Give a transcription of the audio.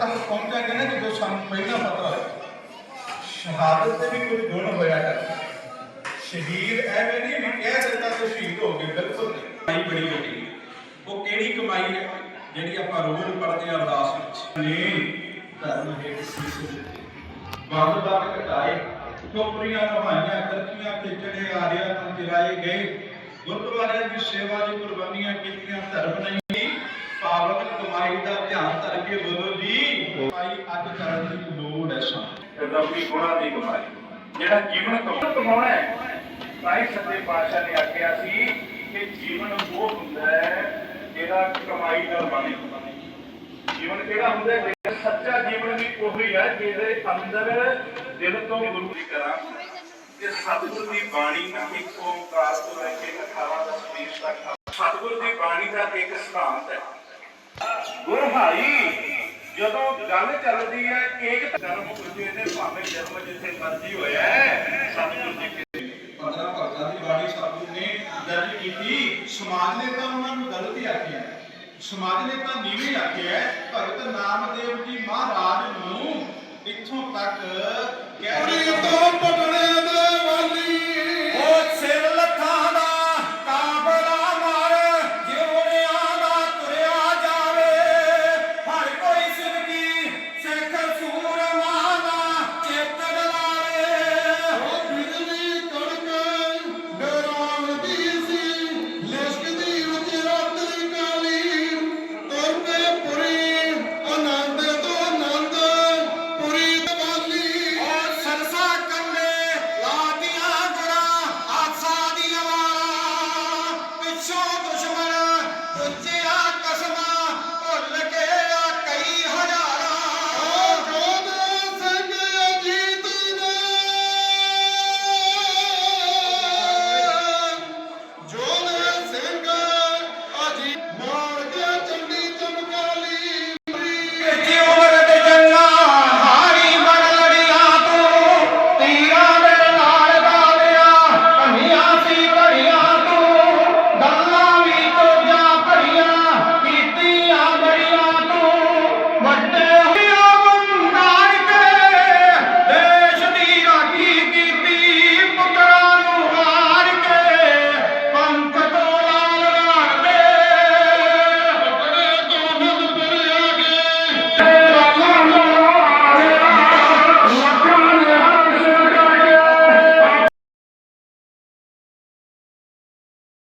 ਤੱਕ ਪਹੁੰਚਾਂਗੇ ਨਾ, ਜਦੋਂ ਸਾਨੂੰ ਪਹਿਲਾਂ ਪਤਾ ਹੋਇਆ। ਸ਼ਹਾਦਤ ਦੇ ਵੀ ਕੁਝ ਗੁਣ ਹੋਇਆ ਕਰ ਸ਼ਹੀਦ ਐਵੇਂ ਨਹੀਂ ਵੀ ਕਹਿ ਦਿੱਤਾ ਤੇ ਸ਼ਹੀਦ ਹੋ ਗਏ, ਬਿਲਕੁਲ ਨਹੀਂ। ਕਮਾਈ ਬੜੀ ਵੱਡੀ ਉਹ ਕਿਹੜੀ ਕਮਾਈ ਹੈ ਜਿਹੜੀ ਆਪਾਂ ਰੋਜ਼ ਪੜ੍ਹਦੇ ਹਾਂ ਅਰਦਾਸ ਵਿੱਚ? ਨੇ ਧਰਮ ਹੈ ਸੀਸ ਦਿੱਤੀ ਬੰਦ ਬੰਦ ਘਟਾਏ। ਟੋਪਰੀਆਂ ਨਵਾਈਆਂ ਕਰਤੀਆਂ ਤੇ ਚੜੇ ਆਰਿਆ ਤੋਂ ਚਿਰਾਏ ਗਏ। ਗੁਰਦੁਆਰਿਆਂ ਦੀ ਸੇਵਾ ਦੀ ਕੁਰਬਾਨੀਆਂ ਕੀਤੀਆਂ, ਧਰਮ ਨਹੀਂ, ਪਾਵਨ ਕਮਾਈ ਦਾ ਧਿਆਨ ਧਰ ਕੇ ਬੋਲੋ ਜੀ। ਕਮਾਈ ਅੱਜ ਕਰਨ ਦੀ ਲੋੜ ਹੈ ਸਾਨੂੰ। ਰਬੀ ਗੁਣਾ ਦੀ ਕਮਾਈ ਜਿਹੜਾ ਜੀਵਨ ਕਮਾਉਣਾ ਹੈ ਤਾਂ ਸੱਚੇ ਪਾਤਸ਼ਾਹ ਨੇ ਆਖਿਆ ਸੀ ਕਿ ਜੀਵਨ ਉਹ ਹੁੰਦਾ ਹੈ ਜਿਹੜਾ ਕਮਾਈ ਨਾਲ ਬਣੇ ਜੀਵਨ ਕਿਹੜਾ ਹੁੰਦਾ ਹੈ? ਸੱਚਾ ਜੀਵਨ ਵੀ ਉਹੀ ਹੈ, ਜਿਹਦੇ ਅੰਦਰ ਦਿਲ ਤੋਂ ਗੁਰੂ ਦੀ ਕਰਾਂ ਕਿ ਸਤਿਗੁਰ ਦੀ ਬਾਣੀ ਦਾ ਇੱਕ ਓੰਕਾਰ ਗੁਰਹਾਈ ਜਦੋਂ ਗੱਲ ਚੱਲਦੀ ਹੈ ਏਕ ਧਰਮ ਪੁੱਜੇ ਤੇ ਭਾਵੇਂ ਜਨਮ ਜਿੱਥੇ ਮਰਜ਼ੀ ਹੋਇਆ ਸਤਿਗੁਰ ਜੀ ਕੇ 15 ਭਗਤਾਂ ਦੀ ਬਾਣੀ ਸਤਿਗੁਰ ਨੇ ਦਰਜ ਕੀਤੀ। ਸਮਾਜ ਨੇ ਤਾਂ ਉਹਨਾਂ ਨੂੰ ਗਲਤ ਹੀ ਆਖਿਆ ਸਮਾਜ ਨੇ ਤਾਂ ਨੀਵੇਂ ਆਖਿਆ ਭਗਤ ਨਾਮਦੇਵ ਜੀ ਮਹਾਰਾਜ ਨੂੰ ਇੱਥੋਂ ਤੱਕ ਕਹਿ